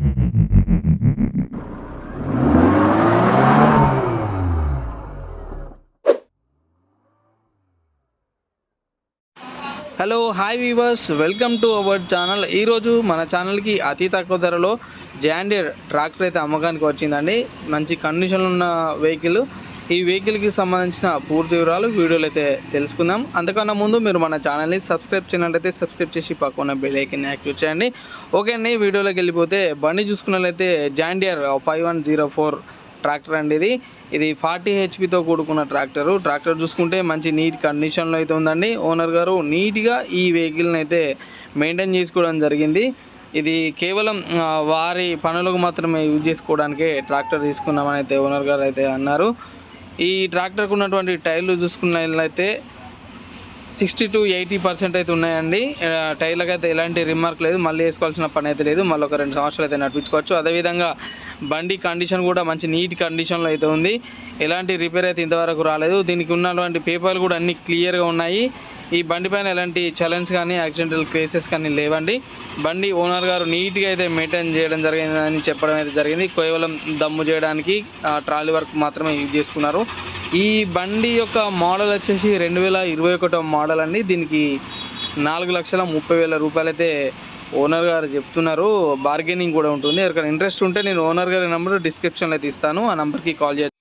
Hello hi viewers. Welcome to our channel. ఈరోజు మన ఛానల్కి అతి తక్కువ ధరలో జాండియర్ ట్రాక్టర్ అయితే అమ్మకానికి వచ్చిందండి. మంచి కండిషన్లో ఉన్న వెహికల్ ఈ వెహికల్కి సంబంధించిన పూర్తి వివరాలు వీడియోలో అయితే తెలుసుకుందాం. అంతకన్నా ముందు మీరు మన ఛానల్ని సబ్స్క్రైబ్ చేసినట్లయితే సబ్స్క్రైబ్ చేసి పక్కన బెల్ యాక్టివ్ యాక్టివేట్ చేయండి. ఓకే అండి వీడియోలోకి వెళ్ళిపోతే బండి చూసుకున్నట్లయితే John Deere five one zero four tractor అండి ఇది. ఇది ఫార్టీ హెచ్పితో కూడుకున్న ట్రాక్టర్. ట్రాక్టర్ చూసుకుంటే మంచి నీట్ కండిషన్లో అయితే ఉందండి. ఓనర్ గారు నీట్గా ఈ వెహికల్ని అయితే మెయింటైన్ చేసుకోవడం జరిగింది. ఇది కేవలం వారి పనులకు మాత్రమే యూజ్ చేసుకోవడానికే ట్రాక్టర్ తీసుకున్నామని అయితే ఓనర్ గారు అయితే అన్నారు. ఈ ట్రాక్టర్కు ఉన్నటువంటి టైర్లు చూసుకున్నట్లయితే సిక్స్టీ టు ఎయిటీ పర్సెంట్ అయితే ఉన్నాయండి. టైర్లకు అయితే ఎలాంటి రిమార్క్ లేదు. మళ్ళీ వేసుకోవాల్సిన పని అయితే లేదు. మళ్ళీ ఒక రెండు సంవత్సరాలు అయితే నడిపించుకోవచ్చు. అదేవిధంగా బండి కండిషన్ కూడా మంచి నీట్ కండిషన్లో అయితే ఉంది. ఎలాంటి రిపేర్ అయితే ఇంతవరకు రాలేదు. దీనికి ఉన్నటువంటి పేపర్లు కూడా అన్ని క్లియర్గా ఉన్నాయి. ఈ బండి పైన ఎలాంటి చలన్స్ కానీ యాక్సిడెంటల్ కేసెస్ కానీ లేవండి. బండి ఓనర్ గారు నీట్గా అయితే మెయింటైన్ చేయడం జరిగిందని చెప్పడం అయితే జరిగింది. కేవలం దమ్ము చేయడానికి ఆ, ట్రాలీ వర్క్ మాత్రమే యూజ్ చేసుకున్నారు. ఈ బండి యొక్క మోడల్ వచ్చేసి రెండు వేల ఇరవై ఒకటో మోడల్ అండి. దీనికి నాలుగు లక్షల ముప్పై వేల రూపాయలు అయితే ఓనర్ గారు చెప్తున్నారు. బార్గెనింగ్ కూడా ఉంటుంది. ఎవరికైనా ఇంట్రెస్ట్ ఉంటే నేను ఓనర్ గారి నెంబర్ డిస్క్రిప్షన్లో అయితే ఇస్తాను. ఆ నెంబర్కి కాల్ చేయండి.